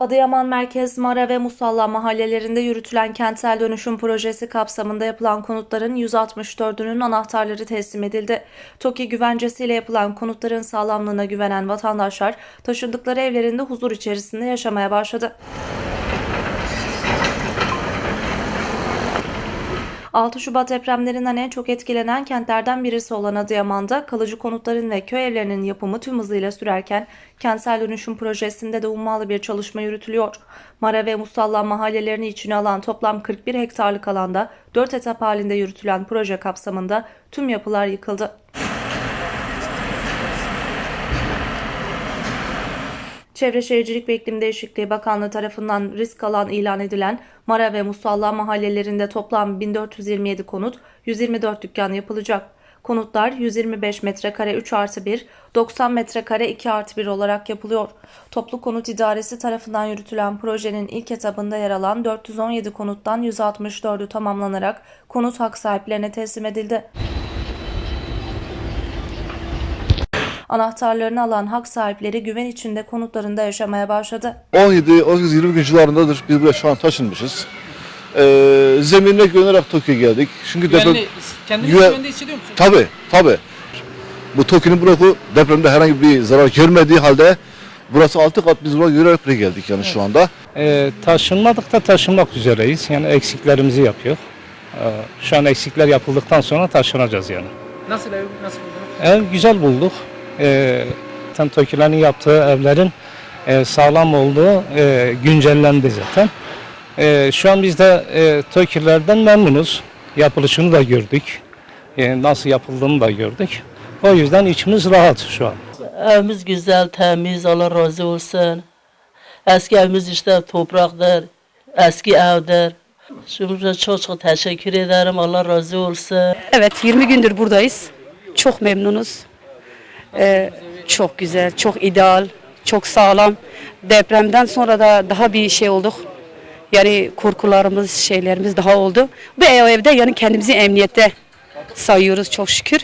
Adıyaman Merkez, Mara ve Musalla mahallelerinde yürütülen kentsel dönüşüm projesi kapsamında yapılan konutların 164'ünün anahtarları teslim edildi. TOKİ güvencesiyle yapılan konutların sağlamlığına güvenen vatandaşlar taşındıkları evlerinde huzur içerisinde yaşamaya başladı. 6 Şubat depremlerinden en çok etkilenen kentlerden birisi olan Adıyaman'da kalıcı konutların ve köy evlerinin yapımı tüm hızıyla sürerken kentsel dönüşüm projesinde de ummalı bir çalışma yürütülüyor. Mara ve Musalla mahallelerini içine alan toplam 41 hektarlık alanda 4 etap halinde yürütülen proje kapsamında tüm yapılar yıkıldı. Çevre Şehircilik ve İklim Değişikliği Bakanlığı tarafından risk alan ilan edilen Mara ve Musalla mahallelerinde toplam 1427 konut, 124 dükkan yapılacak. Konutlar 125 metrekare 3 artı 1, 90 metrekare 2 artı 1 olarak yapılıyor. Toplu Konut İdaresi tarafından yürütülen projenin ilk etabında yer alan 417 konuttan 164'ü tamamlanarak konut hak sahiplerine teslim edildi. Anahtarlarını alan hak sahipleri güven içinde konutlarında yaşamaya başladı. 17, 18, 20 gün civarındadır. Biz buraya şu an taşınmışız. Ee, zeminine güvenerek Tokyo'ya geldik. Çünkü deprem... Güvenli, kendini Güven- güvende hissediyor musun? Tabii, tabii. Bu Tokyo'nun bloku depremde herhangi bir zarar görmediği halde burası altı kat biz buraya yürüyerek buraya geldik yani şu anda. Ee, taşınmadık da taşınmak üzereyiz. Yani eksiklerimizi yapıyor. Ee, şu an eksikler yapıldıktan sonra taşınacağız yani. Nasıl ev, nasıl buldunuz? Ev güzel bulduk. Ee, tam TOKİ'lerin yaptığı evlerin e, sağlam olduğu e, güncellendi zaten. Ee, şu an biz de e, TOKİ'lerden memnunuz. Yapılışını da gördük. E, nasıl yapıldığını da gördük. O yüzden içimiz rahat şu an. Evimiz güzel, temiz, Allah razı olsun. Eski evimiz işte topraktır, eski evdir. Şimdi çok çok teşekkür ederim, Allah razı olsun. Evet 20 gündür buradayız. Çok memnunuz. Ee, çok güzel, çok ideal, çok sağlam. Depremden sonra da daha bir şey olduk. Yani korkularımız, şeylerimiz daha oldu. Bu ev- evde yani kendimizi emniyette sayıyoruz çok şükür.